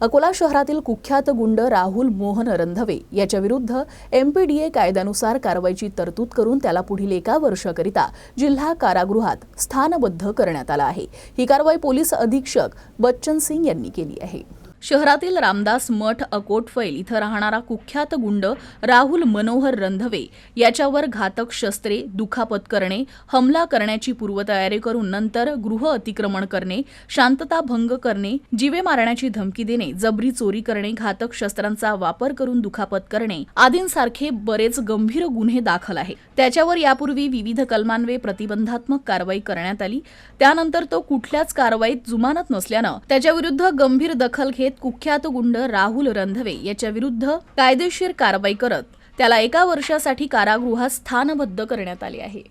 अकोला शहरातील कुख्यात गुंड राहुल मोहन रंधवे याच्याविरुद्ध एमपीडीए कायद्यानुसार कारवाईची तरतूद करून त्याला पुढील एका वर्षाकरिता जिल्हा कारागृहात स्थानबद्ध करण्यात आला आहे. ही कारवाई पोलीस अधीक्षक बच्चन सिंग यांनी केली आहे. शहरातील रामदास मठ अकोट फैल इथं राहणारा कुख्यात गुंड राहुल मनोहर रंधवे याच्यावर घातक शस्त्रे दुखापत करणे हमला करण्याची पूर्वतयारी करून नंतर गृह अतिक्रमण करणे शांतता भंग करणे जीवे मारण्याची धमकी देणे जबरी चोरी करणे घातक शस्त्रांचा वापर करून दुखापत करणे आदींसारखे बरेच गंभीर गुन्हे दाखल आहे त्याच्यावर यापूर्वी विविध कलमांवे प्रतिबंधात्मक कारवाई करण्यात आली. त्यानंतर तो कुठल्याच कारवाईत जुमानत नसल्यानं त्याच्याविरुद्ध गंभीर दखल घेत घेत कुख्यात गुंड राहुल रंधवे याच्याविरुद्ध कायदेशीर कारवाई करत त्याला एका वर्षासाठी कारागृहात स्थानबद्ध करण्यात आले आहे.